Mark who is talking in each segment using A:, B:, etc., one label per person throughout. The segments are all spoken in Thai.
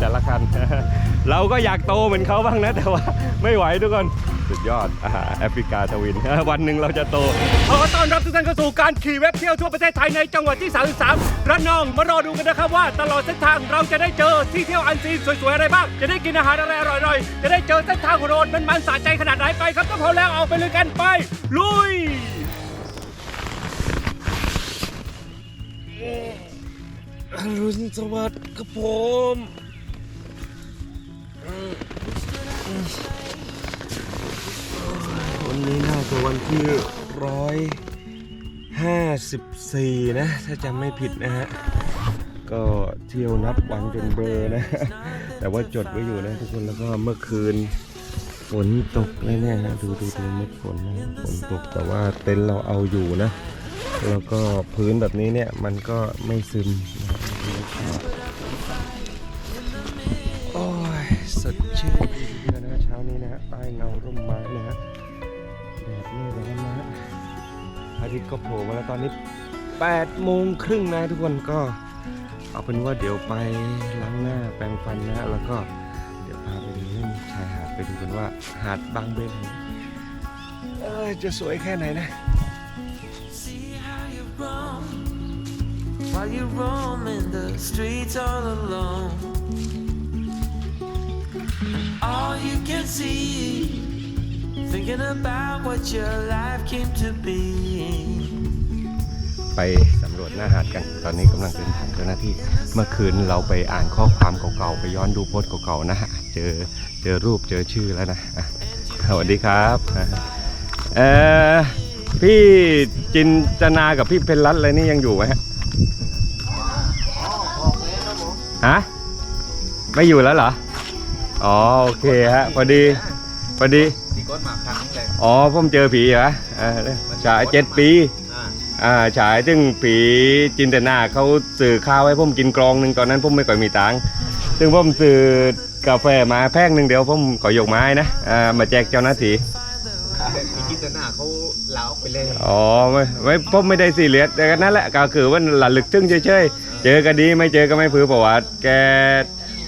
A: แต่ละคัน เราก็อยากโตเหมือนเขาบ้างนะ แต่ว่าไม่ไหวทุกคน สุดยอดอ่าแอฟริกาทวิน วันหนึ่งเราจะโต ขอต้อนรับทุกท่านเข้าสู่การขี่เว็บเที่ยวทั่วประเทศไทยในจังหวัดที่ 33 ระนอง มารอดูกันนะครับว่าตลอดเส้นทางเราจะได้เจอที่เที่ยวอันซีนสวยๆอะไรบ้าง จะได้กินอาหารอะไรอร่อยๆ จะได้เจอเส้นทางโรดมันมันสะใจขนาดไหนไปครับต้องพร้อมแล้วเอาไปเลยกันไป ลุย
B: อรุณสวัสดิ์ครับผม วันนี้น่าจะวันที่ร้อยห้าสิบสี่นะ ถ้าจำไม่ผิดนะฮะ ก็เที่ยวนับวันจนเบลอนะ แต่ว่าจดไว้อยู่นะทุกคนแล้วก็เมื่อคืนฝนตกแน่ๆนะดูดูดูเม็ดฝนนะฝนตกแต่ว่าเต็นท์เราเอาอยู่นะ แล้วก็พื้นแบบนี้เนี่ยมันก็ไม่ซึมนะ สดชื่นทีเดียวนะเช้านี้นะฮะใต้เงาร่มไม้นะฮะแดดไม่ร้อนนะฮะอาทิตย์ก็โผล่มาแล้วตอนนี้8โมงครึ่งนะทุกคนก็เอาเป็นว่าเดี๋ยวไปล้างหน้าแปรงฟันนะแล้วก็เดี๋ยวพาไปดินเล่นชายหาดไปดูกันว่าหาดบางเบนแห่งนี้เอ้ยจะสวยแค่ไหนนะ
C: while you roam in the streets all alone. All you can see, thinking about what your life came to be.
A: ไปสำรวจหน้าหาดกัน ตอนนี้กำลังเดินทางเจ้าหน้าที่ เมื่อคืนเราไปอ่านข้อความเก่าๆ ไปย้อนดูโพสต์เก่าๆ นะฮะ เจอเจอรูปเจอชื่อแล้วนะอะสวัสดีครับเออพี่จินจนากับพี่เพนรัตน์อะไรนี่ยังอยู่ไหมฮะฮะ ไม่อยู่แล้วเหรอ อ๋อโอเคฮะพอดีพอดี
D: ที่กดหมากครั้งแรก
A: อ๋อผมเจอผีเหรออ่าฉายเจ็ดปี
D: อ่า
A: อ่าฉายซึ่งผีจินตนาเขาสื่อข้าวให้ผมกินกรองหนึ่งตอนนั้นผมไม่ค่อยมีตังค์ซึ่งผมสื่อกาแฟมาแพงหนึ่งเดียวผมขอยกไม้นะอ่ามาแจกเจ้าหน้าที่
D: มีกิจนาเขาลาออกไปเลย
A: อ๋อไม่ไม่ผมไม่ได้ซีเรียสแต่ก็นั่นแหละก็คือว่าหลัลึกถึงเฉยๆเจอก็ดีไม่เจอก็ไม่ผือเพราะว่าแก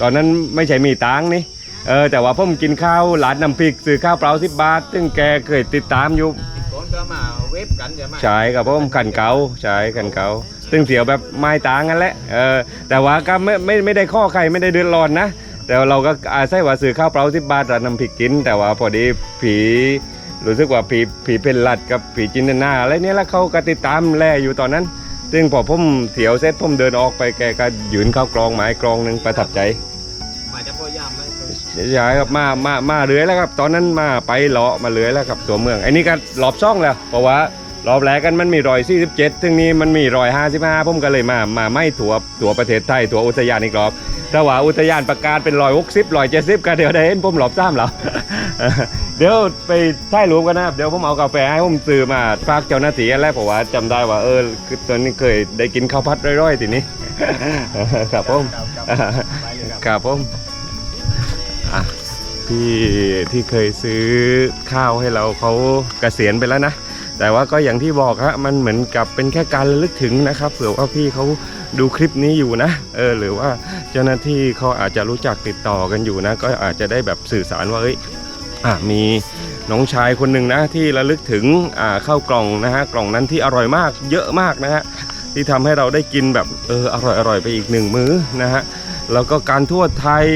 A: ตอนนั้นไม่ใช่มีตังค์นี่ เออแต่ว่าผมกินข้าวหลานน้ำพริกซื้อข้าวเปล่าสิบบาทซึ่งแกเคยติดตามอยู่
D: ก่อนก็มาเว็บกันใช่ไหม
A: ใช่ครับผมขันเกาใช่ขันเกาตึงเสียวแบบไม้ตางกันแหละเออแต่ว่าก็ไม่ไม่ไม่ได้ข้อใครไม่ได้เดือดร้อนนะแต่ว่าเราก็อาศัยว่าซื้อข้าวเปล่าสิบบาทร้านน้ำพริกกิน แต่ว่าพอดีผีรู้สึกว่าผีผีเป็นหลัดกับผีจินตนาอะไรเนี่ยแล้วเขาก็ติดตามแล่อยู่ตอนนั้น ซึ่งพอผมเถียวเสร็จผมเดินออกไปแกก็ยืนเข้ากรองไม้กรองหนึ่งประทับใจ ใช่ครับมามามาเรือยแล้วครับ ตอนนั้นมาไปเลาะมาเรือยแล้วครับตัวเมืองไอ้นี่ก็รอบช่องแล้ว เพราะว่ารอบแรกกันมันมีรอย47ถึงนี้มันมีรอย55ผมก็เลยมามาไม่ถัวตัวประเทศไทยตัวอุทยานอีกรอบถ้าว่าอุทยานประกาศเป็นรอย60รอย70ก็เดี๋ยวได้เห็นผมรอบซ้ำแล้วเดี๋ยวไปถ่ายรูปกันนะครับเดี๋ยวผมเอากาแฟให้ผมซื้อมาฝากเจ้าหน้าที่อะไรเพราะว่าจำได้ว่าเออคือตอนนี้เคยได้กินข้าวผัดร่อยๆทีนี้ครับผม
D: ครับ
A: ผม พี่ที่เคยซื้อข้าวให้เราเขาเกษียณไปแล้วนะ แต่ว่าก็อย่างที่บอกฮะมันเหมือนกับเป็นแค่การระลึกถึงนะครับเผื่อว่าพี่เขาดูคลิปนี้อยู่นะเออหรือว่าเจ้าหน้าที่เขาอาจจะรู้จักติดต่อกันอยู่นะ ก็อาจจะได้แบบสื่อสารว่าเอ้ยอะมีน้องชายคนหนึ่งนะที่ระลึกถึงอ่าข้าวกล่องนะฮะกล่องนั้นที่อร่อยมากเยอะมากนะฮะที่ทำให้เราได้กินแบบเอออร่อยอร่อยไปอีกหนึ่งมื้อนะฮะแล้วก็การทั่วไทย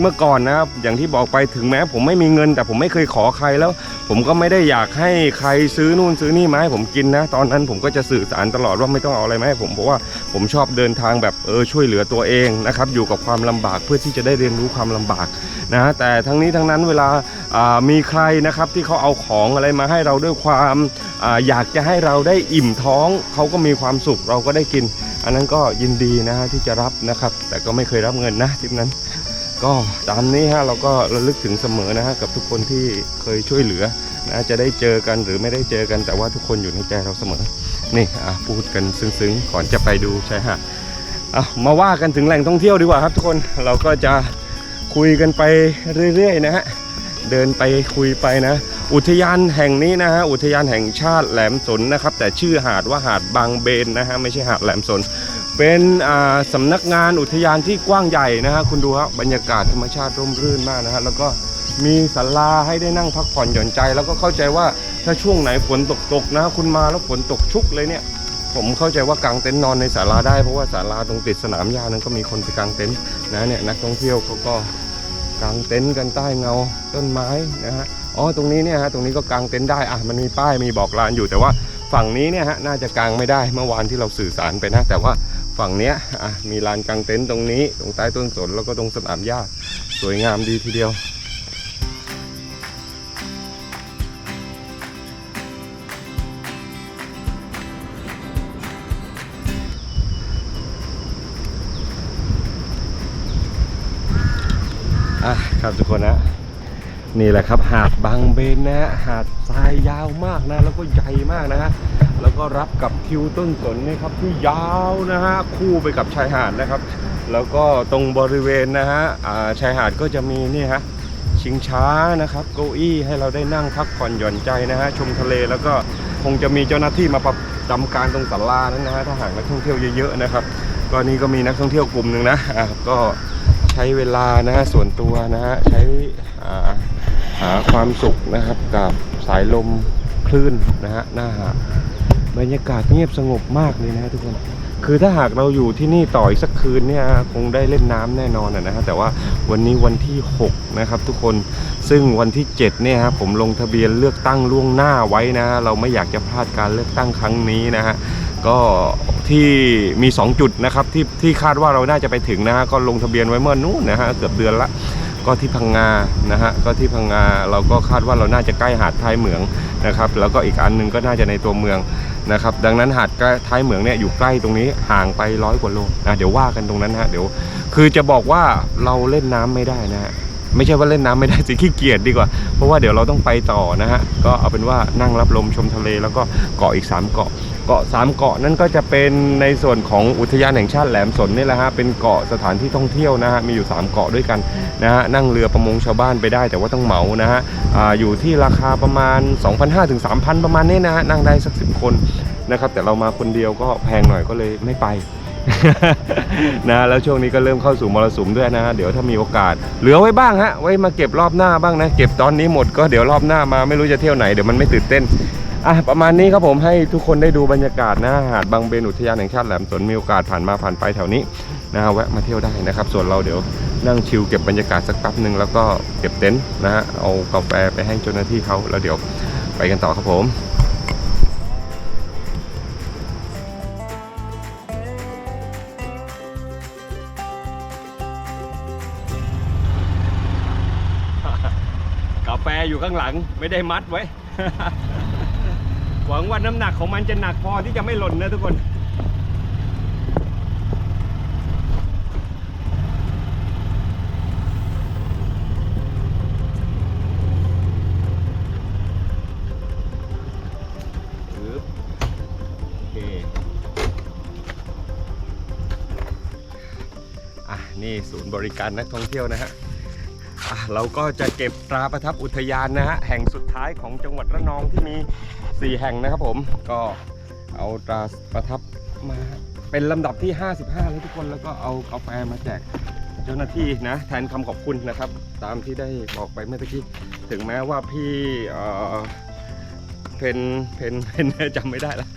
A: เมื่อก่อนนะครับอย่างที่บอกไปถึงแม้ ผมไม่มีเงิน แต่ผมไม่เคยขอใครแล้ว ผมก็ไม่ได้อยากให้ใครซื้อนู่นซื้อนี่มาให้ผมกินนะ ตอนนั้นผมก็จะสื่อสารตลอดว่าไม่ต้องเอาอะไรมาให้ผมเพราะว่าผมชอบเดินทางแบบเออช่วยเหลือตัวเองนะครับอยู่กับความลำบากเพื่อที่จะได้เรียนรู้ความลำบากนะแต่ทั้งนี้ทั้งนั้นเวลาามีใครนะครับที่เขาเอาของอะไรมาให้เราด้วยความอาอยากจะให้เราได้อิ่มท้องเขาก็มีความสุขเราก็ได้กิน อันนั้นก็ยินดีนะฮะที่จะรับนะครับ แต่ก็ไม่เคยรับเงินนะทริปนั้น ก็ตามนี้ฮะเราก็ระลึกถึงเสมอนะฮะกับทุกคนที่เคยช่วยเหลือนะจะได้เจอกันหรือไม่ได้เจอกันแต่ว่าทุกคนอยู่ในใจเราเสมอ นี่อะพูดกันซึ้งๆก่อนจะไปดูชายหาดอะมาว่ากันถึงแหล่งท่องเที่ยวดีกว่าครับทุกคนเราก็จะคุยกันไปเรื่อยๆนะฮะเดินไปคุยไปนะ อุทยานแห่งนี้นะฮะอุทยานแห่งชาติแหลมสนนะครับ แต่ชื่อหาดว่าหาดบางเบนนะฮะไม่ใช่หาดแหลมสน เป็นอ่าสำนักงานอุทยานที่กว้างใหญ่นะฮะคุณดูครับบรรยากาศธรรมชาติร่มรื่นมากนะฮะแล้วก็มีศาลาให้ได้นั่งพักผ่อนหย่อนใจ แล้วก็เข้าใจว่าถ้าช่วงไหนฝนตกตกนะคุณมาแล้วฝนตกชุกเลยเนี่ย ผมเข้าใจว่ากางเต็นท์นอนในศาลาได้เพราะว่าศาลาตรงติดสนามหญ้านั้นก็มีคนไปกางเต็นท์นะเนี่ยนักท่องเที่ยวเขาก็กางเต็นท์กันใต้เงาต้นไม้นะฮะอ๋อตรงนี้เนี่ยฮะตรงนี้ก็กางเต็นท์ได้อะมันมีป้ายมีบอกลานอยู่แต่ว่าฝั่งนี้เนี่ยฮะน่าจะกางไม่ได้เมื่อวานที่เราสื่อสารไปนะแต่ว่า ฝั่งเนี้ยมีลานกางเต็นท์ตรงนี้ ตรงใต้ต้นสนแล้วก็ตรงสนามหญ้าสวยงามดีทีเดียวอะครับทุกคนนะนี่แหละครับหาดบางเบนนะฮะหาดทรายยาวมากนะ แล้วก็ใหญ่มากนะฮะ แล้วก็รับกับทิวต้นสนนี่ครับที่ยาวนะฮะคู่ไปกับชายหาดนะครับ แล้วก็ตรงบริเวณนะฮะชายหาดก็จะมีนี่ฮะชิงช้านะครับเก้าอี้ให้เราได้นั่งพักผ่อนหย่อนใจนะฮะชมทะเลแล้วก็คงจะมีเจ้าหน้าที่มาประจำการตรงศาลานั้นนะฮะถ้าหากนักท่องเที่ยวเยอะๆนะครับก็นี่ก็มีนักท่องเที่ยวกลุ่มหนึ่งนะะก็ใช้เวลานะฮะส่วนตัวนะฮะใช้หาความสุขนะครับกับสายลมคลื่นนะฮะหน้าหาด บรรยากาศเงียบสงบมากเลยนะทุกคน คือถ้าหากเราอยู่ที่นี่ต่ออีกสักคืนเนี่ยคงได้เล่นน้ำแน่นอนนะฮะแต่ว่าวันนี้วันที่ 6 นะครับ ทุกคนซึ่งวันที่ 7 เนี่ยฮะผมลงทะเบียนเลือกตั้งล่วงหน้าไว้นะฮะเราไม่อยากจะพลาดการเลือกตั้งครั้งนี้นะฮะก็ที่มี 2 จุดนะครับที่ที่คาดว่าเราน่าจะไปถึงนะฮะก็ลงทะเบียนไว้เมื่อนู้นนะฮะเกือบเดือนละก็ที่พังงา นะฮะ ก็ที่พังงา เราก็คาดว่าเราน่าจะใกล้หาดท้ายเหมืองนะครับ แล้วก็อีกอันหนึงก็น่าจะในตัวเมือง นะครับดังนั้นหาดท้ายเหมืองเนี่ยอยู่ใกล้ตรงนี้ห่างไปร้อยกว่าโลนะเดี๋ยวว่ากันตรงนั้นนะฮะเดี๋ยวคือจะบอกว่าเราเล่นน้ำไม่ได้นะฮะไม่ใช่ว่าเล่นน้ำไม่ได้สิขี้เกียจดีกว่า เพราะว่าเดี๋ยวเราต้องไปต่อนะฮะก็เอาเป็นว่านั่งรับลมชมทะเลแล้วก็เกาะอีก 3 เกาะ เกาะ3เกาะนั่นก็จะเป็นในส่วนของอุทยานแห่งชาติแหลมสนนี่แหละฮะเป็นเกาะสถานที่ท่องเที่ยวนะฮะมีอยู่ 3 เกาะด้วยกันนะฮะนั่งเรือประมงชาวบ้านไปได้แต่ว่าต้องเหมานะฮะออยู่ที่ราคาประมาณ 2,500ถึง3,000 ประมาณนี้นะฮะนั่งได้สัก 10 คนนะครับแต่เรามาคนเดียวก็แพงหน่อยก็เลยไม่ไปนะแล้วช่วงนี้ก็เริ่มเข้าสู่มรสุมด้วยนะ เดี๋ยวถ้ามีโอกาส เหลือไว้บ้างฮะไว้มาเก็บรอบหน้าบ้างนะ เก็บตอนนี้หมดก็เดี๋ยวรอบหน้ามาไม่รู้จะเที่ยวไหนเดี๋ยวมันไม่ตื่นเต้น อะประมาณนี้ครับผมให้ทุกคนได้ดูบรรยากาศนะหาดบางเบนอุทยานแห่งชาติแหลมสนมีโอกาสผ่านมาผ่านไปแถวนี้นะฮะแวะมาเที่ยวได้นะครับ ส่วนเราเดี๋ยวนั่งชิลเก็บบรรยากาศสักแป๊บหนึ่งแล้วก็เก็บเต็นท์นะฮะเอากาแฟไปให้เจ้าหน้าที่เขาแล้วเดี๋ยวไปกันต่อครับผมกาแฟอยู่ข้างหลังไม่ได้มัดไว้ หวังว่าน้ำหนักของมันจะหนักพอที่จะไม่หล่นนะทุกคนโอเคอะนี่ศูนย์บริการนักท่องเที่ยวนะฮะอะเราก็จะเก็บตราประทับอุทยานนะฮะ แห่งสุดท้ายของจังหวัดระนองที่มี 4 แห่งนะครับผมก็เอาตราประทับมาเป็นลำดับที่ 55 แล้วทุกคนแล้วก็เอากาแฟมาแจกเจ้าหน้าที่นะแทนคำขอบคุณนะครับ ตามที่ได้บอกไปเมื่อกี้ถึงแม้ว่าพี่เอ่อเพนเพนเพนจำไม่ได้ละ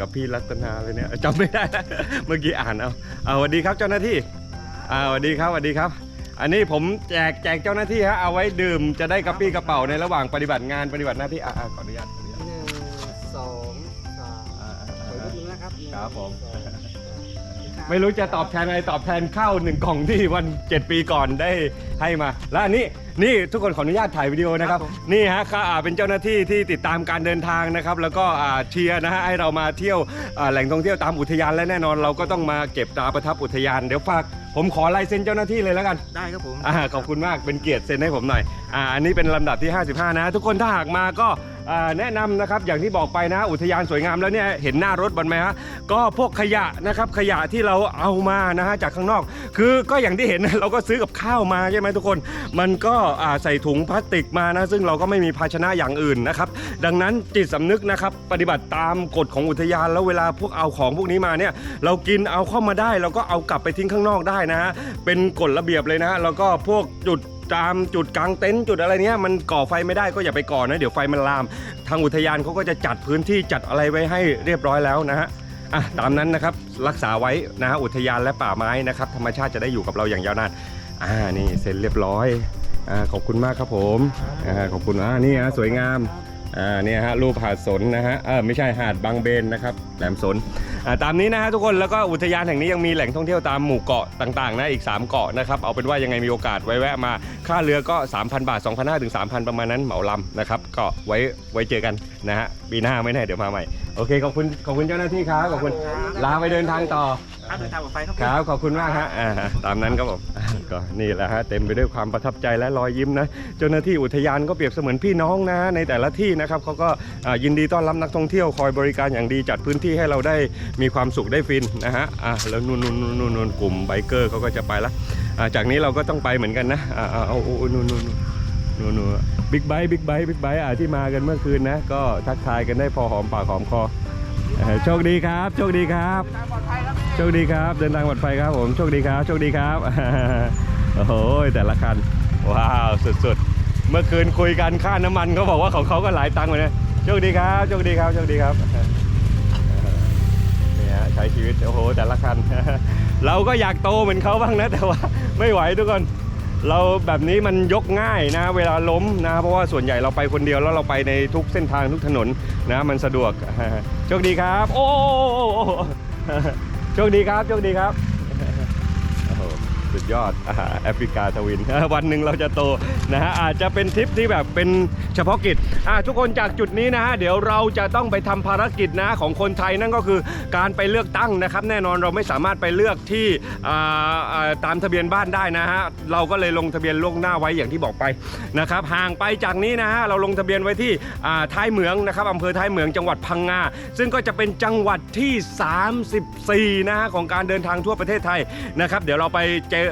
A: กับพี่รัตนาเลยเนี่ยจำไม่ได้ละเมื่อกี้อ่านเอาเอาสวัสดีครับเจ้าหน้าที่อ่าสวัสดีครับสวัสดีครับ อันนี้ผมแจกแจกเจ้าหน้าที่ฮะเอาไว้ดื่มจะได้กระปี้กระเป๋าในระหว่างปฏิบัติงานปฏิบัติหน้าที่อ่าขออนุญาต
D: ครับ
A: ครับผม
D: หนึ่งสองสาม
A: ไม่รู้จะตอบแทนอะไรตอบแทนข้าวหนึ่งกล่องที่วัน 7 ปีก่อนได้ให้มา และอันนี้นี่ทุกคนขออนุญาตถ่ายวิดีโอนะครับนี่ฮะค่ะอ่าเป็นเจ้าหน้าที่ที่ติดตามการเดินทางนะครับ แล้วก็อ่าเชียร์นะฮะให้เรามาเที่ยวอ่าแหล่งท่องเที่ยวตามอุทยานและแน่นอน เราก็ต้องมาเก็บตราประทับอุทยานเดี๋ยวฝากผมขอลายเซ็นเจ้าหน้าที่เลยแล้วกัน
D: ได้ครับผม
A: อ่าขอบคุณมากเป็นเกียรติเซ็นให้ผมหน่อยอ่าอันนี้เป็นลำดับที่ 55 นะ ทุกคนถ้าหากมาก็อ่า แนะนำนะครับอย่างที่บอกไปนะอุทยานสวยงามแล้วเนี่ยเห็นหน้ารถบันไหมฮะก็พวกขยะนะครับขยะที่เราเอามานะฮะจากข้างนอก คือก็อย่างที่เห็นเราก็ซื้อกับข้าวมาใช่ไหมทุกคน มันก็ใส่ถุงพลาสติกมานะซึ่งเราก็ไม่มีภาชนะอย่างอื่นนะครับดังนั้นจิตสำนึกนะครับปฏิบัติตามกฎของอุทยานแล้วเวลาพวกเอาของพวกนี้มาเนี่ยเรากินเอาเข้ามาได้เราก็เอากลับไปทิ้งข้างนอกได้นะฮะเป็นกฎระเบียบเลยนะฮะแล้วก็พวกจุด ตามจุดกลางเต็นท์จุดอะไรเนี้ยมันก่อไฟไม่ได้ก็อย่าไปก่อนะเดี๋ยวไฟมันลาม ทางอุทยานเขาก็จะจัดพื้นที่จัดอะไรไว้ให้เรียบร้อยแล้วนะฮะอะตามนั้นนะครับรักษาไว้นะฮะอุทยานและป่าไม้นะครับธรรมชาติจะได้อยู่กับเราอย่างยาวนานอ่านี่เซ็จเรียบร้อยอ่าขอบคุณมากครับผมอ่าขอบคุณอ่านี่ฮะสวยงาม อ่าเนี่ยฮะรูปหาดสนนะฮะเออไม่ใช่หาดบางเบนนะครับแหลมสนอ่าตามนี้นะฮะทุกคนแล้วก็อุทยานแห่งนี้ยังมีแหล่งท่องเที่ยวตามหมู่เกาะต่างๆนะอีก 3 เกาะนะครับเอาเป็นว่ายังไงมีโอกาสไว้แวะมาค่าเรือก็ 3,000 บาท 2,500ถึง3,000 ประมาณนั้นเหมาลำนะครับก็ไว้ไว้เจอกันนะฮะปีหน้าไม่แน่เดี๋ยวมาใหม่โอเคขอบคุณขอบคุณเจ้าหน้าที่ครับขอบคุณลาไปเดินทางต่อ
D: ครับเดินทางปลอดภัยครับ
A: ครับขอบคุณมากฮะอ่าฮะตามนั้นครับผมอ่าก็นี่แหละฮะเต็มไปด้วยความประทับใจและรอยยิ้มนะเจ้าหน้าที่อุทยานก็เปรียบเสมือนพี่น้องนะในแต่ละที่นะครับเขาก็อ่ายินดีต้อนรับนักท่องเที่ยวคอยบริการอย่างดีจัดพื้นที่ให้เราได้มีความสุขได้ฟินนะฮะอ่าแล้วนู่นนู่นนู่นนู่นนู่นกลุ่มไบเกอร์เขาก็จะไปละอ่าจากนี้เราก็ต้องไปเหมือนกันนะอ่าอ่าเอาเอาเอานู่นนู่นนู่นนู่นบิ๊กไบค์บิ๊กไบค์บิ๊กไบค์อ่าที่มากันเมื่อคืนนะ ก็ทักทายกันได้พอหอมปากหอมคอเอ่อ โชคดีครับ โชคดีครับโชคดีครับ เดินทางปลอดภัยครับผมโชคดีครับ โชคดีครับโอ้โหแต่ละคันว้าวสุดๆ เมื่อคืนคุยกันค่าน้ำมันเขาบอกว่าของเขาก็หลายตังค์เลยนะโชคดีครับโชคดีครับโชคดีครับเนี่ฮะใช้ชีวิตโอ้โหแต่ละคัน เราก็อยากโตเหมือนเขาบ้างนะแต่ว่าไม่ไหวทุกคน เราแบบนี้มันยกง่ายนะ เวลาล้มนะ เพราะว่าส่วนใหญ่เราไปคนเดียวแล้วเราไปในทุกเส้นทางทุกถนนนะมันสะดวกโชคดีครับ โอ้โชคดีครับโชคดีครับ สุดยอดอ่าแอฟริกาทวิน วันหนึ่งเราจะโตนะฮะอาจจะเป็นทริปที่แบบเป็นเฉพาะกิจอ่าทุกคนจากจุดนี้นะฮะเดี๋ยวเราจะต้องไปทำภารกิจนะของคนไทยนั่นก็คือการไปเลือกตั้งนะครับ แน่นอนเราไม่สามารถไปเลือกที่ตามทะเบียนบ้านได้นะฮะเราก็เลยลงทะเบียนล่วงหน้าไว้อย่างที่บอกไปนะครับห่างไปจากนี้นะฮะเราลงทะเบียนไว้ที่ท้ายเหมืองนะครับอำเภอท้ายเหมืองจังหวัดพังงาซึ่งก็จะเป็นจังหวัดที่ 34นะฮะของการเดินทางทั่วประเทศไทยนะครับ เดี๋ยวเราไปเจอ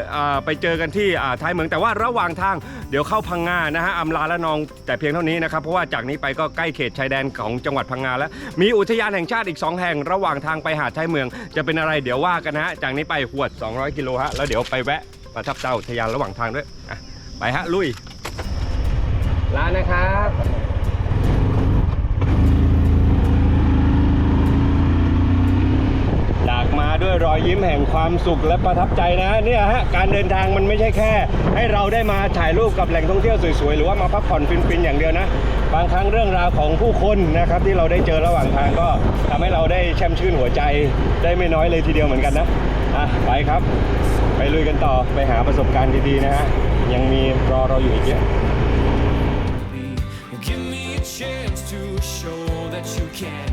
A: ไปเจอกันที่อ่าท้ายเมืองแต่ว่าระหว่างทางเดี๋ยวเข้าพังงานะฮะอำลาละนองแต่เพียงเท่านี้นะครับเพราะว่าจากนี้ไปก็ใกล้เขตชายแดนของจังหวัดพังงาแล้ว มีอุทยานแห่งชาติอีก 2 แห่งระหว่างทางไปหาดท้ายเมือง จะเป็นอะไรเดี๋ยวว่ากันนะฮะจากนี้ไปหวด 200 กิโลฮะแล้วเดี๋ยวไปแวะประทับเจ้าอุทยานระหว่างทางด้วยไปฮะลุยลานนะครับ จากมา ด้วยรอยยิ้มแห่งความสุขและประทับใจนะเนี่ยฮะการเดินทางมันไม่ใช่แค่ ให้เราได้มาถ่ายรูปกับแหล่งท่องเที่ยวสวยๆหรือว่ามาพักผ่อนฟินๆอย่างเดียวนะ บางครั้งเรื่องราวของผู้คนนะครับที่เราได้เจอระหว่างทางก็ทำให้เราได้แช่มชื่นหัวใจ ได้ไม่น้อยเลยทีเดียวเหมือนกันนะอะไปครับ ไปลุยกันต่อไปหาประสบการณ์ดีๆนะฮะยังมีรอเราอยู่อีกเยอะ
C: Give me a chance to show that you can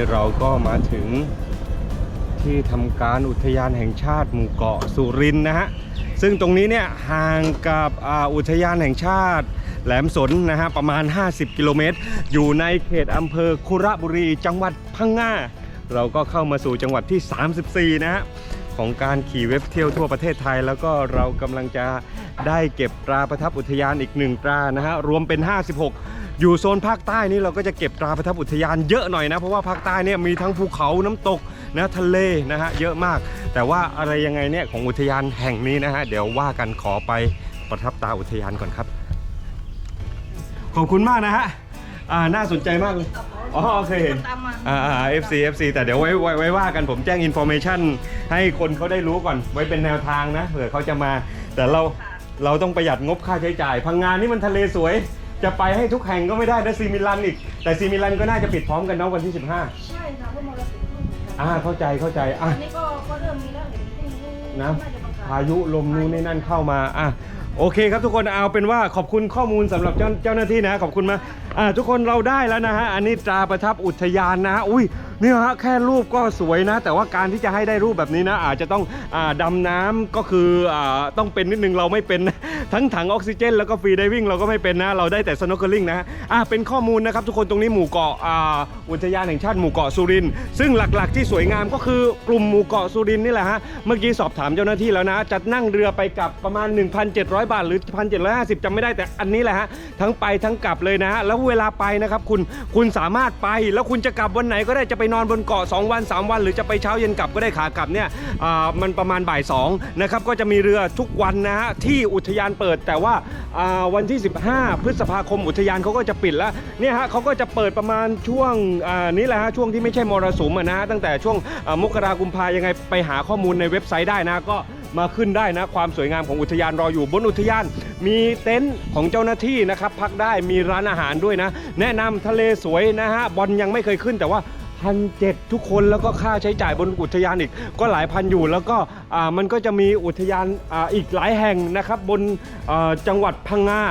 A: นี้เราก็มาถึงที่ทำการอุทยานแห่งชาติหมู่เกาะสุรินนะฮะ ซึ่งตรงนี้เนี่ยห่างกับอ,อุทยานแห่งชาติ แหลมสนนะฮะประมาณ 50 กิโลเมตร อยู่ในเขตอำเภอคุระบุรีจังหวัดพังงา เราก็เข้ามาสู่จังหวัดที่ 34 นะฮะของการขี่เว็บเที่ยวทั่วประเทศไทย แล้วก็เรากำลังจะได้เก็บตราประทับอุทยานอีกหนึ่งตรานะฮะรวมเป็น 56 อยู่โซนภาคใต้นี่เราก็จะเก็บตราประทับอุทยานเยอะหน่อยนะ เพราะว่าภาคใต้เนี่ยมีทั้งภูเขาน้ำตกนะทะเลนะฮะเยอะมาก แต่ว่าอะไรยังไงเนี่ยของอุทยานแห่งนี้นะฮะเดี๋ยวว่ากันขอไปประทับตาอุทยานก่อนครับ ขอบคุณมากนะฮะอ่าน่าสนใจมากเลยอ๋อโอเคเห็นอ่าเอฟซีเอฟซีแต่เดี๋ยวไว้ไว้ไว้ว่ากันผมแจ้งอินโฟเมชันให้คนเขาได้รู้ก่อน ไว้เป็นแนวทางนะเผื่อเขาจะมา แต่เราเราต้องประหยัดงบค่าใช้จ่าย พังงานนี่มันทะเลสวย จะไปให้ทุกแห่งก็ไม่ได้นะซีมิลันอีก แต่ซีมิลันก็น่าจะปิดพร้อมกันเนาะวันที่ 15
E: ใช่ค่ะเพราะมรสุมเข้าเหมือนกัน
A: อ่าเข้าใจเข้าใจอะ
E: อันนี้ก็ก็เริ่มมีแล้วเห็นพรุ่งนี้
A: นะ
E: น่าจะประกาศ
A: พายุลมนู้นนี่นั่นเข้ามา อะ โอเคครับทุกคน เอาเป็นว่าขอบคุณข้อมูลสำหรับเจ้าเจ้าหน้าที่นะ ขอบคุณมากอ่าทุกคนเราได้แล้วนะฮะ อันนี้ตราประทับอุทยานนะฮะ อุ้ยเนี่ยฮะแค่รูปก็สวยนะ แต่ว่าการที่จะให้ได้รูปแบบนี้นะ อาจจะต้องอดำน้ำก็คืออต้องเป็นนิดนึงเราไม่เป็นทั้งถังออกซิเจน แล้วก็ฟรีไดวิ่งเราก็ไม่เป็นนะ เราได้แต่สโนว์เกิลลิงนะฮะอ่าเป็นข้อมูลนะครับทุกคนตรงนี้หมู่เกาะอุทยานแห่งชาติหมู่เกาะสุรินทร์ซึ่งหลักๆ ที่สวยงามก็คือกลุ่มหมู่เกาะสุรินทร์นี่แหละฮะเมื่อกี้สอบถามเจ้าหน้าที่แล้วนะจะนั่งเรือไปกลับประมาณ 1,700 บาท หรือ 1,750จำไม่ได้แต่อันนี้แหละฮะทั้งไปทั้งกลับเลยนะฮะแล้วเวลาไปนะครับคุณคุณสามารถไปแล้วคุณจะกลับวันไหนก็ได้จะไปนอนบนเกาะ2วัน 3 วัน หรือจะไปเช้าเย็นกลับก็ได้ขากลับเนี่ยมันประมาณบ่าย2นะครับก็จะมีเรือทุกวันนะฮะที่อุทยานเปิด แต่ว่าวันที่ 15 พฤษภาคมอุทยานเขาก็จะปิดแล้วเนี่ยฮะเขาก็จะเปิดประมาณช่วงนี้แหละฮะช่วงที่ไม่ใช่มรสุมนะฮะตั้งแต่ช่วงมกรากุมภายังไงไปหาข้อมูลในเว็บไซต์ได้นะก็มาขึ้นได้นะความสวยงามของอุทยานรออยู่บนอุทยาน มีเต็นท์ของเจ้าหน้าที่นะครับพักได้มีร้านอาหารด้วยนะ แนะนำทะเลสวยนะฮะบอลยังไม่เคยขึ้นแต่ว่า พันเจ็ดทุกคนแล้วก็ค่าใช้จ่ายบนอุทยานอีก ก็หลายพันอยู่แล้วก็อ่ามันก็จะมีอุทยานอ่าอีกหลายแห่งนะครับบนอ่าจังหวัดพังงา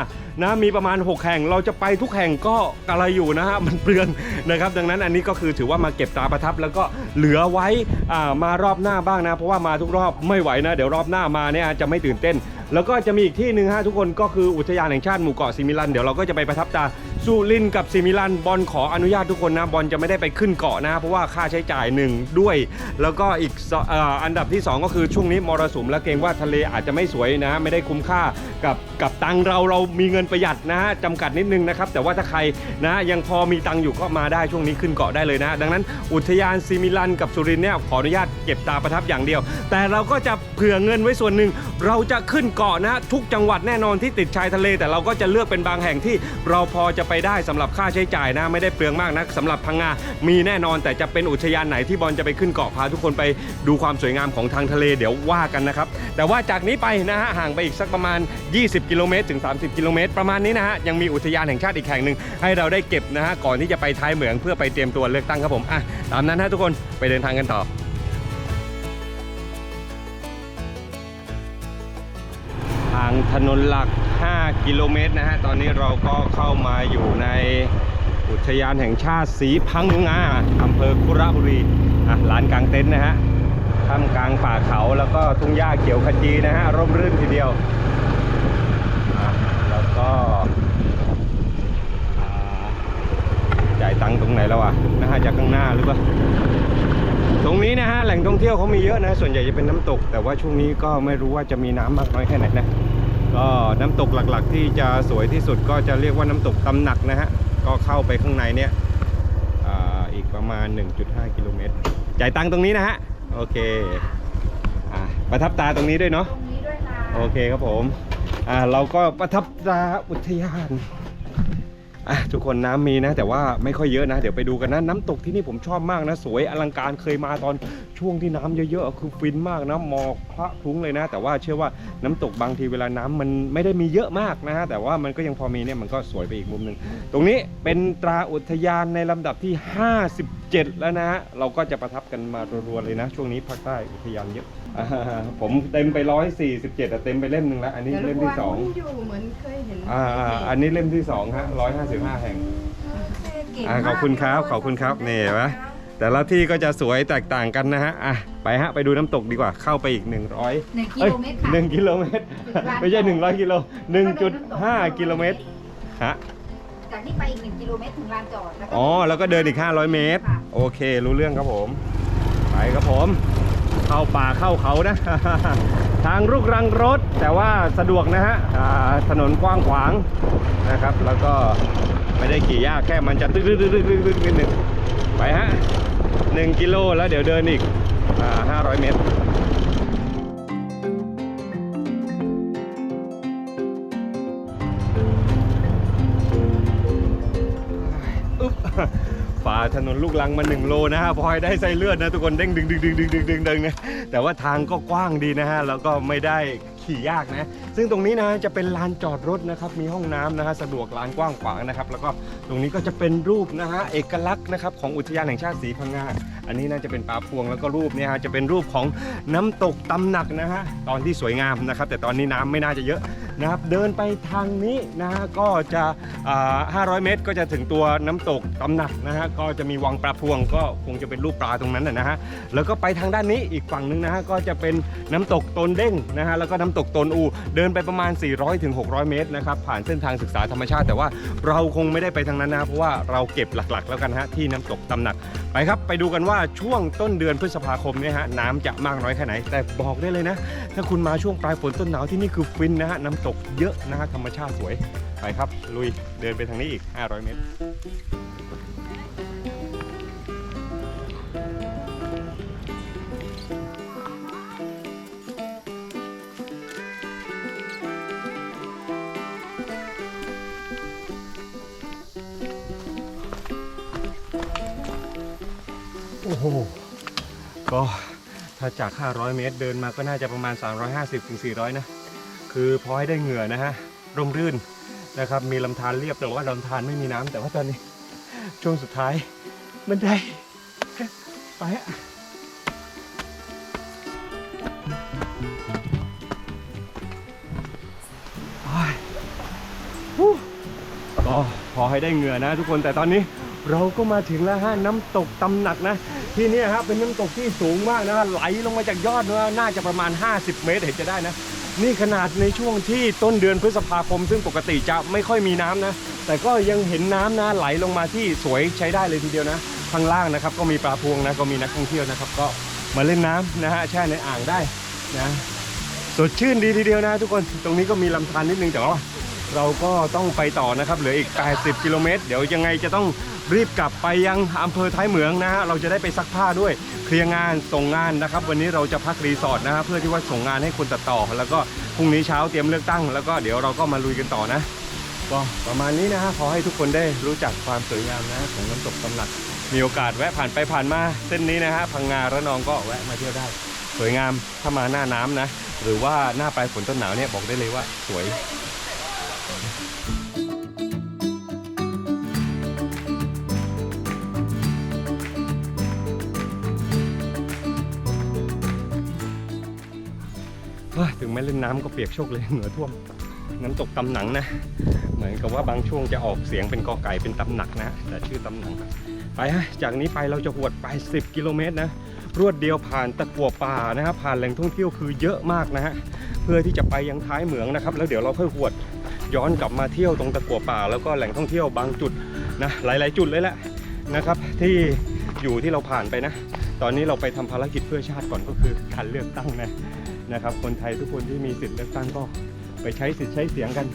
A: นะมีประมาณ 6 แห่งเราจะไปทุกแห่งก็กะไรอยู่นะฮะมันเปลืองนะครับดังนั้นอันนี้ก็คือถือว่ามาเก็บตาประทับ แล้วก็เหลือไว้อ่ามารอบหน้าบ้างนะ เพราะว่ามาทุกรอบไม่ไหวนะ เดี๋ยวรอบหน้ามาเนี่ยจะไม่ตื่นเต้น แล้วก็จะมีอีกที่หนึ่งฮะทุกคนก็คืออุทยานแห่งชาติหมู่เกาะซิมิลันเดี๋ยวเราก็จะไปประทับตา สุรินกับซิมิลันบอลขออนุญาตทุกคนนะบอลจะไม่ได้ไปขึ้นเกาะนะเพราะว่าค่าใช้จ่ายหนึ่งด้วย แล้วก็อีกสอออันดับที่สองก็คือช่วงนี้มรสุมและเกรงว่าทะเลอาจจะไม่สวยนะ ไม่ได้คุ้มค่ากับกับตังเราเรามีเงินประหยัดนะฮะจำกัดนิดนึงนะครับ แต่ว่าถ้าใครนะยังพอมีตังอยู่ก็มาได้ช่วงนี้ขึ้นเกาะได้เลยนะ ดังนั้นอุทยานซิมิลันกับสุรินเนี่ยขออนุญาตเก็บตาประทับอย่างเดียว แต่เราก็จะเผื่อเงินไว้ส่วนหนึ่งเราจะขึ้นเกาะนะทุกจังหวัดแน่นอนที่ติดชายทะเล แต่เราก็จะเลือกเป็นบางแห่งที่เราพอจะไปได้สำหรับค่าใช้จ่ายนะไม่ได้เปลืองมากนะสำหรับพังงา มีแน่นอนแต่จะเป็นอุทยานไหนที่บอลจะไปขึ้นเกาะพาทุกคนไปดูความสวยงามของทางทะเลเดี๋ยวว่ากันนะครับ แต่ว่าจากนี้ไปนะฮะห่างไปอีกสักประมาณ 20 กิโลเมตรถึง 30 กิโลเมตร ประมาณนี้นะฮะยังมีอุทยานแห่งชาติอีกแห่งหนึ่งให้เราได้เก็บนะฮะก่อนที่จะไปท้ายเหมืองเพื่อไปเตรียมตัวเลือกตั้งครับผมอะตามนั้นฮะทุกคนไปเดินทางกันต่อางถนนหลัก 5 กิโลเมตรนะฮะ ตอนนี้เราก็เข้ามาอยู่ในอุทยานแห่งชาติสีพังงาอำเภอคุระบุรีอะลานกลางเต็นท์นะฮะท่ามกลางป่าเขาแล้วก็ทุ่งหญ้าเขียวขจีนะฮะ ร่มรื่นทีเดียวอะแล้วก็จ่ายตังค์ตรงไหนแล้วอะ น่าจะข้างหน้าหรือเปล่าตรงนี้นะฮะแหล่งท่องเที่ยวเขามีเยอะนะ ส่วนใหญ่จะเป็นน้ำตก แต่ว่าช่วงนี้ก็ไม่รู้ว่าจะมีน้ำมากน้อยแค่ไหนนะ ก็น้ำตกหลักๆ ที่จะสวยที่สุดก็จะเรียกว่าน้ำตกตำหนักนะฮะ ก็เข้าไปข้างในเนี่ยอ่าอีกประมาณ 1.5 กิโลเมตร จ่ายตังค์ตรงนี้นะฮะ โอเคอ่าประทับตาตรงนี้ด้วยเนาะ
E: ตรงนี้ด้วยค่ะ
A: โอเคครับผมอ่าเราก็ประทับตาอุทยานอะทุกคนน้ำมีนะ แต่ว่าไม่ค่อยเยอะนะ เดี๋ยวไปดูกันนะ น้ำตกที่นี่ผมชอบมากนะ สวยอลังการเคยมาตอน ช่วงที่น้ำเยอะๆคือฟินมากนะหมอกพระคลุ้งเลยนะ แต่ว่าเชื่อว่าน้ำตกบางทีเวลาน้ำมันไม่ได้มีเยอะมากนะฮะแต่ว่ามันก็ยังพอมีเนี่ยมันก็สวยไปอีกมุมหนึ่งตรงนี้เป็นตราอุทยานในลำดับที่ 57 แล้วนะฮะเราก็จะประทับกันมารัวๆเลยนะ ช่วงนี้ภาคใต้อุทยานเยอะอ่าผมเต็มไป 147อะเต็มไปเล่มหนึ่งแล้ว อันนี้เล่มที่สอง
E: อยู่เหมือนเคยเห็น
A: อ่าอ่าอันนี้เล่มที่2ฮะ155 แห่ง
E: เก่ง
A: อ่ามา
E: ก
A: ขอบคุณครับขอบคุณครับนี่เห็นไหม แต่ละที่ก็จะสวยแตกต่างกันนะฮะอะไปฮะไปดูน้ำตกดีกว่าเข้าไปอีก 100
E: หนึ่งกิ
A: เอ้ย
E: โลเมตรค่ะ
A: หนึ่งกิโลเมตร
E: ร้าน
A: ไม่ใช่
E: ต่อ
A: 100 กิโล 1.5 กิโลเมตรฮะ
E: จากนี้ไปอีกหนึ่งกิโลเมตรถึงลานจอดแล้วก็
A: อ๋อ แล้วก็เดินอีก 500 เมตร
E: ค่ะ
A: โอเค รู้เรื่องครับผม ไปครับผม เข้าป่าเข้าเขานะ ทางลูกรังรถ แต่ว่าสะดวกนะฮะอ่าถนนกว้างขวางนะครับ แล้วก็ไม่ได้ขี่ยากแค่มันจะตึ๊ดๆๆๆๆนิดหนึ่งไปฮะ หนึ่งกิโลแล้วเดี๋ยวเดินอีกอ่า500เมตรอึ๊บฝ่าถนนลูกลังมา 1 โลนะฮะพอให้ได้ไส้เลือดนะทุกคนเด้งดึงดึงดึงดึงดึงดึงนะแต่ว่าทางก็กว้างดีนะฮะ แล้วก็ไม่ได้ ขี่ยากนะ ซึ่งตรงนี้นะจะเป็นลานจอดรถนะครับ มีห้องน้ำนะฮะสะดวกลานกว้างขวางนะครับ แล้วก็ตรงนี้ก็จะเป็นรูปนะฮะเอกลักษณ์นะครับของอุทยานแห่งชาติสีพังงาอันนี้น่าจะเป็นปลาพวงแล้วก็รูปเนี่ยฮะจะเป็นรูปของน้ำตกตำหนักนะฮะตอนที่สวยงามนะครับ แต่ตอนนี้น้ำไม่น่าจะเยอะนะครับเดินไปทางนี้นะฮะก็จะ500 เมตรก็จะถึงตัวน้ำตกตำหนักนะฮะก็จะมีวังปลาพวงก็คงจะเป็นรูปปลาตรงนั้นนะฮะแล้วก็ไปทางด้านนี้อีกฝั่งหนึงนะฮะก็จะเป็นน้ำตกตนเด้งนะฮะแล้วก็น้ำตกตนอู เดินไปประมาณ 400ถึง600 เมตรนะครับผ่านเส้นทางศึกษาธรรมชาติ แต่ว่าเราคงไม่ได้ไปทางนั้นนะเพราะว่าเราเก็บหลักๆ แล้วกันฮะที่น้ำตกตำหนักไปครับไปดูกันว่าช่วงต้นเดือนพฤษภาคมเนี่ยฮะน้ำจะมากน้อยแค่ไหน แต่บอกได้เลยนะ ถ้าคุณมาช่วงปลายฝนต้นหนาวที่นี่คือฟินนะฮะน้ำตกเยอะนะฮะธรรมชาติสวยไปครับลุยเดินไปทางนี้อีก 500 เมตร โอ้โหก็ถ้าจาก 500 เมตรเดินมาก็น่าจะประมาณ 350-400 นะ คือพอให้ได้เหงื่อนะฮะ ร่มรื่นนะครับ มีลำธารเรียบแต่ว่าลำธารไม่มีน้ำแต่ว่าตอนนี้ช่วงสุดท้ายมันได้ไปอะโอ้ก็พอให้ได้เหงื่อนะทุกคนแต่ตอนนี้ เราก็มาถึงแล้วฮะน้ำตกตำหนักนะ ที่นี่ครับเป็นน้ำตกที่สูงมากนะไหลลงมาจากยอดนื้อน่าจะประมาณ 50 เมตรเห็นจะได้นะ นี่ขนาดในช่วงที่ต้นเดือนพฤษภาคม ซึ่งปกติจะไม่ค่อยมีน้ำนะ แต่ก็ยังเห็นน้ำนะไหลลงมาที่สวยใช้ได้เลยทีเดียวนะข้างล่างนะครับก็มีปลาพวงนะก็มีนักท่องเที่ยวนะครับ ก็มาเล่นน้ำนะฮะแช่ในอ่างได้นะสดชื่นดีทีเดียวนะทุกคนตรงนี้ก็มีลำธารนิดนึงแต่ว่าเราก็ต้องไปต่อนะครับเหลืออีก 80 กิโลเมตร เดี๋ยวยังไงจะต้อง รีบกลับไปยังอำเภอท้ายเหมืองนะฮะเราจะได้ไปซักผ้าด้วยเคลียร์งานส่งงานนะครับ วันนี้เราจะพักรีสอร์ทนะฮะเพื่อที่ว่าส่งงานให้คนตัดต่อ แล้วก็พรุ่งนี้เช้าเตรียมเลือกตั้ง แล้วก็เดี๋ยวเราก็มาลุยกันต่อนะก็ประมาณนี้นะฮะขอให้ทุกคนได้รู้จักความสวยงามนะของน้ำตกตำหนัก มีโอกาสแวะผ่านไปผ่านมาเส้นนี้นะฮะพังงาระนองก็แวะมาเที่ยวได้ สวยงามถ้ามาหน้าน้ำนะ หรือว่าหน้าปลายฝนต้นหนาวเนี่ยบอกได้เลยว่าสวย ไม่เล่นน้ำก็เปียกโชกเลยเหงื่อท่วม น้ำตกตำหนังนะ เหมือนกับว่าบางช่วงจะออกเสียงเป็นกอไก่เป็นตำหนักนะ แต่ชื่อตำหนัง ไปฮะ จากนี้ไปเราจะหวดไป 10 กิโลเมตรนะ รวดเดียวผ่านตะกัวป่านะครับ ผ่านแหล่งท่องเที่ยวคือเยอะมากนะฮะ เพื่อที่จะไปยังท้ายเหมืองนะครับ แล้วเดี๋ยวเราค่อยหวดย้อนกลับมาเที่ยวตรงตะกัวป่า แล้วก็แหล่งท่องเที่ยวบางจุดนะ หลาย ๆ จุดเลยแหละนะครับ ที่อยู่ที่เราผ่านไปนะ ตอนนี้เราไปทำภารกิจเพื่อชาติก่อนก็คือการเลือกตั้งนะ นะครับ คนไทยทุกคนที่มีสิทธิ์เลือกตั้งก็ไปใช้สิทธิ์ใช้เสียงกัน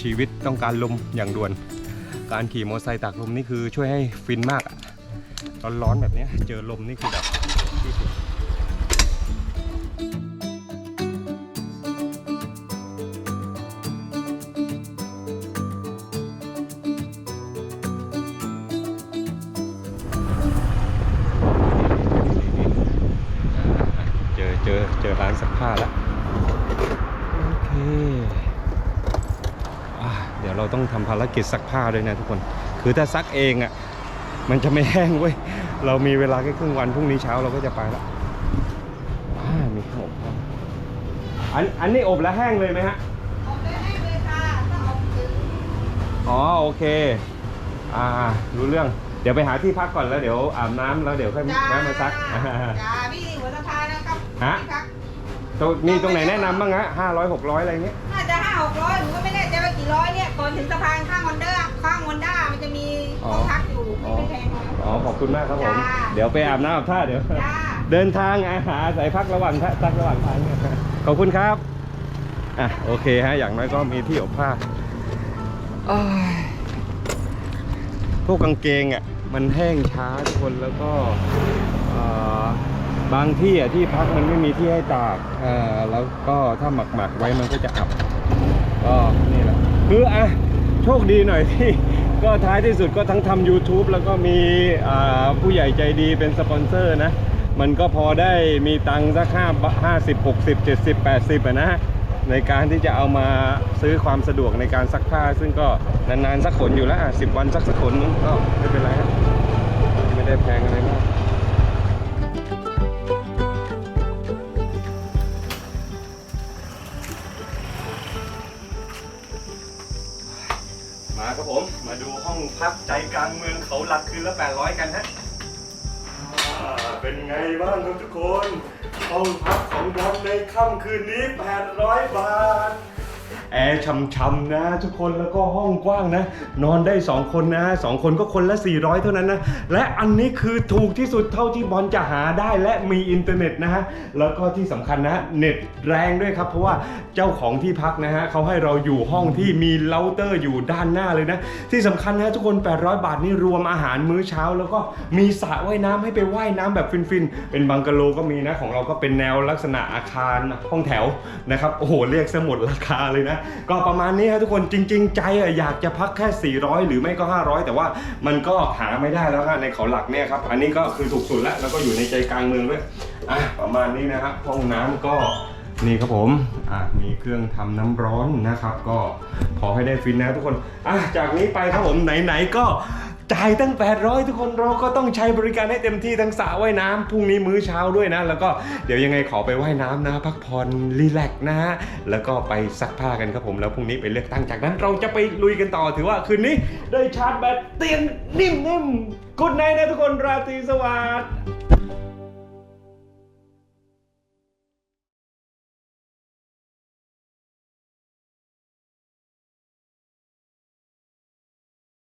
A: ชีวิตต้องการลมอย่างด่วน การขี่มอเตอร์ไซค์ตากลมนี่คือช่วยให้ฟินมากอะร้อนๆแบบนี้เจอลมนี่คือแบบ ผ้าแล้วโอเคอะเดี๋ยวเราต้องทำภารกิจซักผ้าด้วยนะทุกคน คือถ้าซักเองอะมันจะไม่แห้งเว้ย เรามีเวลาแค่ครึ่งวันพรุ่งนี้เช้าเราก็จะไปแล้วอ่ามีขนมครับอันอันนี้อบแล้วแห้งเลยไหมฮะ
E: อบได้ให้เลยค่ะถ้าอบถึง
A: อ๋อโอเค อ่ารู้เรื่อง เดี๋ยวไปหาที่พักก่อนแล้วเดี๋ยวอาบน้ำแล้วเดี๋ยวค่อย
E: จ้า
A: แวะมาซัก
E: จ้าพี่หัวสะพานนะครับ
A: ฮะ
E: พี่พัก
A: ตรงมีตรงไหนแนะนำบ้างฮะห้าร้อยหกร้อยอะไรเงี้ย
E: น่าจะห้าหกร้อยหนูก็ไม่แน่ใจว่ากี่ร้อยเนี่ย ก่อนถึงสะพานข้างวันเดอร์ข้างวันด้ามันจะมีห้องพักอยู่ไม่ไม่แพงหรอก
A: อ๋อ ขอบคุณมากครับผม
E: จ้า
A: เดี๋ยวไปอาบน้ำอาบท่าเดี๋ยว
E: จ้า
A: เดินทางอาหาสายพักระหว่างทางซักระหว่างทางเนี่ยขอบคุณครับ อะ โอเคฮะ อย่างน้อยก็มีที่อบผ้าอ้ายพวกกางเกงอะ มันแห้งช้าทุกคนแล้วก็เอ่อ บางที่อะที่พักมันไม่มีที่ให้ตากอ่แล้วก็ถ้าหมักหมักๆไว้มันก็จะอับก็นี่แหละคืออะโชคดีหน่อยที่ก็ท้ายที่สุดก็ทั้งทำ YouTube แล้วก็มีอ่าผู้ใหญ่ใจดีเป็นสปอนเซอร์นะ มันก็พอได้มีตังค์สักห้าห้าสิบหกสิบเจ็ดสิบแปดสิบอะนะในการที่จะเอามาซื้อความสะดวกในการซักผ้า ซึ่งก็นานๆสักขนอยู่แล้วสิบวันสักสักขนก็ไม่เป็นไรครับไม่ได้แพงอะไรมาก ครับผม มาดูห้องพักใจกลางเมืองเขาหลักคืนละ 800 กันฮะอ่าเป็นไงบ้างครับทุกคน ห้องพักของดันในค่ำคืนนี้ 800 บาท แอร์ช่ำๆนะ ทุกคนแล้วก็ห้องกว้างนะ นอนได้ 2 คนนะ 2 คนก็คนละ 400 เท่านั้นนะ และอันนี้คือถูกที่สุดเท่าที่บอลจะหาได้และมีอินเทอร์เน็ตนะฮะ แล้วก็ที่สำคัญนะเน็ตแรงด้วยครับ เพราะว่าเจ้าของที่พักนะฮะเขาให้เราอยู่ห้องที่มีเราเตอร์อยู่ด้านหน้าเลยนะ ที่สำคัญนะทุกคน 800 บาทนี่รวมอาหารมื้อเช้า แล้วก็มีสระว่ายน้ำให้ไปว่ายน้ำแบบฟินๆเป็นบังกะโลก็มีนะของเราก็เป็นแนวลักษณะอาคารห้องแถวนะครับโอ้โหเรียกซะหมดราคาเลยนะก็ประมาณนี้ครับทุกคนจริง ๆ ใจอะอยากจะพักแค่ 400 หรือไม่ก็ 500 แต่ว่ามันก็หาไม่ได้แล้วครับในเขาหลักเนี่ยครับอันนี้ก็คือถูกสุดแล้วแล้วก็อยู่ในใจกลางเมืองด้วยอะประมาณนี้นะครับห้องน้ำก็นี่ครับผมอะมีเครื่องทำน้ำร้อนนะครับ ก็ขอให้ได้ฟินนะทุกคนอะจากนี้ไปครับผมไหนๆก็ จ่ายตั้ง 800 ทุกคนเราก็ต้องใช้บริการให้เต็มที่ทั้งสระว่ายน้ำพรุ่งนี้มื้อเช้าด้วยนะ แล้วก็เดี๋ยวยังไงขอไปว่ายน้ำนะ พักผ่อนรีแลกซ์นะฮะแล้วก็ไปซักผ้ากันครับผมแล้วพรุ่งนี้ไปเลือกตั้งจากนั้นเราจะไปลุยกันต่อถือว่าคืนนี้ได้ชาร์จแบตเตียงนิ่มๆกุดไนนะทุกคนราตรีสวัสดิ์